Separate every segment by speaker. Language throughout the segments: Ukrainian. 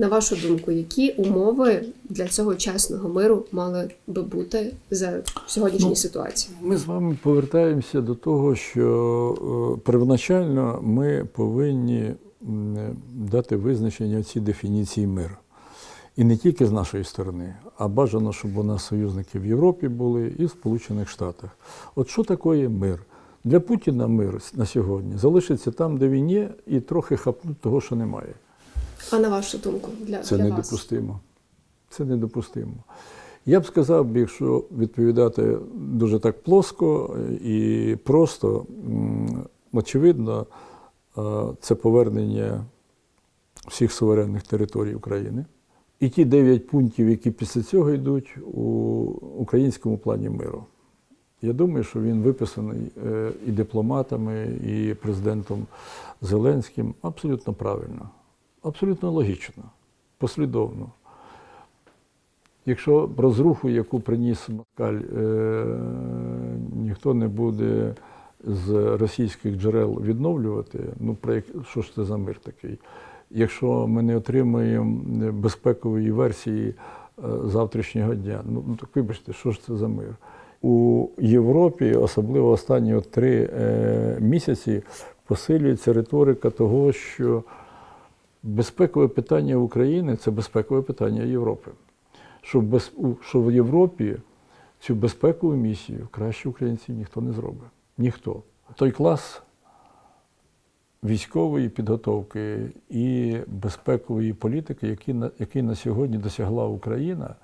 Speaker 1: На вашу думку, які умови для цього чесного миру мали би бути за сьогоднішній
Speaker 2: Ну,
Speaker 1: ситуації?
Speaker 2: Ми з вами повертаємося до того, що е, первоначально ми повинні дати визначення цій дефініції миру. І не тільки з нашої сторони, а бажано, щоб у нас союзники в Європі були і в Сполучених Штатах. От що таке мир? Для Путіна мир на сьогодні залишиться там, де він є, і трохи хапнуть того, що немає.
Speaker 1: А на вашу думку, для,
Speaker 2: Це
Speaker 1: для вас?
Speaker 2: Це недопустимо. Я б сказав, якщо відповідати дуже так плоско і просто, очевидно, е, це повернення всіх суверенних територій України. І ті дев'ять пунктів, які після цього йдуть у українському плані миру. Я думаю, що він виписаний е, і дипломатами, і президентом Зеленським абсолютно правильно, абсолютно логічно, послідовно. Якщо розруху, яку приніс Москаль, е, ніхто не буде з російських джерел відновлювати, ну про як- що ж це за мир такий? Якщо ми не отримаємо безпекової версії е, завтрашнього дня, ну ну, так вибачте, що ж це за мир? У Європі, особливо останні три е, місяці, посилюється риторика того, що безпекове питання України це безпекове питання Європи. Що в, без, що в Європі цю безпекову місію краще українців ніхто не зробить. Ніхто. Той клас військової підготовки і безпекової політики, який на, який на сьогодні досягла Україна,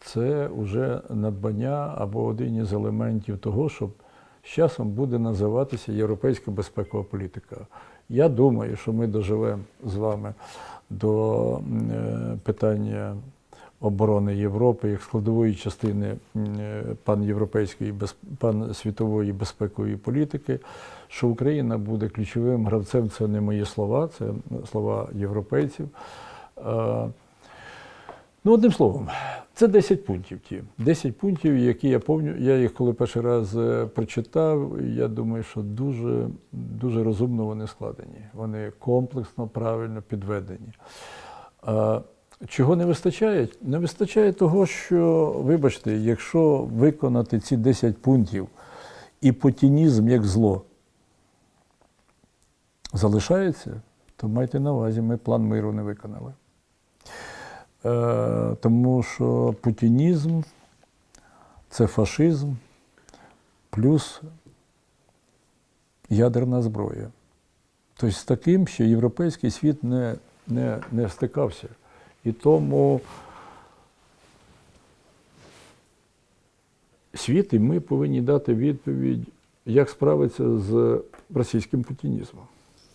Speaker 2: це вже надбання або один із елементів того, що з часом буде називатися європейська безпекова політика. Я думаю, що ми доживемо з вами до е, питання оборони Європи як складової частини е, панєвропейської пансвітової безпекової політики, що Україна буде ключовим гравцем. Це не мої слова, це слова європейців. Е, Ну, одним словом, це 10 пунктів ті. 10 пунктів, які я пам'ятаю, я їх коли перший раз е, прочитав, я думаю, що дуже, дуже розумно вони складені. Вони комплексно, правильно підведені. Чого не вистачає? Не вистачає того, що, вибачте, якщо виконати ці 10 пунктів і путінізм як зло залишається, то майте на увазі, ми план миру не виконали. Е, тому що путінізм це фашизм плюс ядерна зброя. Тобто з таким, що європейський світ не, не, не стикався. І тому світ і ми повинні дати відповідь, як справитися з російським путінізмом.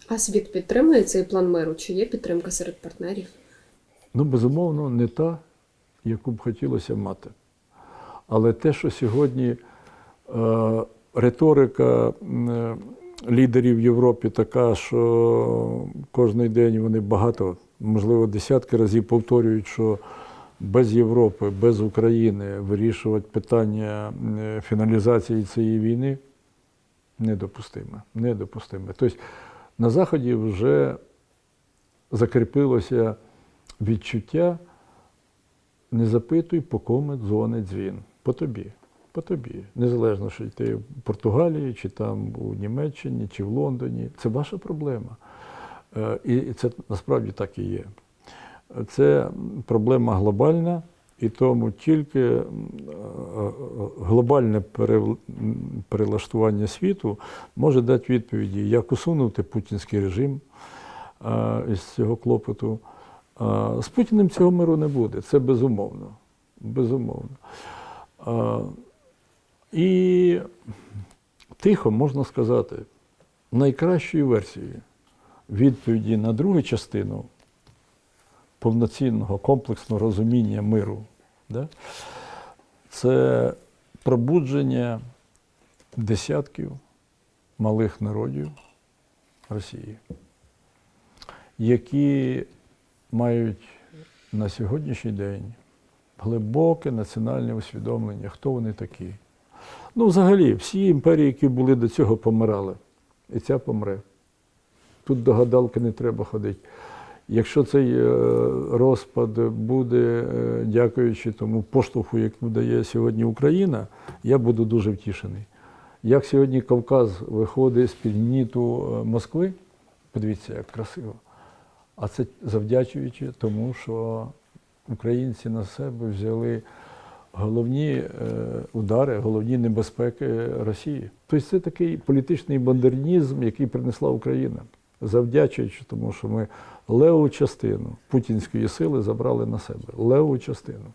Speaker 1: А світ підтримує цей план миру? Чи є підтримка серед партнерів?
Speaker 2: Ну, безумовно, не та, яку б хотілося мати. Але те, що сьогодні е, риторика е, лідерів Європи така, що кожен день вони багато, можливо, десятки разів повторюють, що без Європи, без України вирішувати питання е, фіналізації цієї війни недопустиме. недопустиме. Тобто на Заході вже закріпилося відчуття не запитуй, по кому дзвонить дзвін. По тобі. По тобі. Незалежно, що ти в Португалії, чи там у Німеччині, чи в Лондоні. Це ваша проблема. Е, І це насправді так і є. Це проблема глобальна, і тому тільки е, глобальне перелаштування світу може дати відповіді, як усунути путінський режим е, із цього клопоту. З Путіним цього миру не буде, це безумовно. Безумовно. І тихо можна сказати, найкращою версією відповіді на другу частину повноцінного комплексного розуміння миру, да, це пробудження десятків малих народів Росії, які мають на сьогоднішній день глибоке національне усвідомлення, хто вони такі. Ну, взагалі, всі імперії, які були до цього, помирали. І ця помре. Тут до гадалки не треба ходити. Якщо цей е, розпад буде, е, дякуючи тому поштовху, яку дає сьогодні Україна, я буду дуже втішений. Як сьогодні Кавказ виходить з-під гніту е, Москви, подивіться, як красиво. А це завдячуючи тому, що українці на себе взяли головні е, удари, головні небезпеки Росії. Тобто це такий політичний модернізм, який принесла Україна, завдячуючи тому, що ми леву частину путінської сили забрали на себе. Леву частину.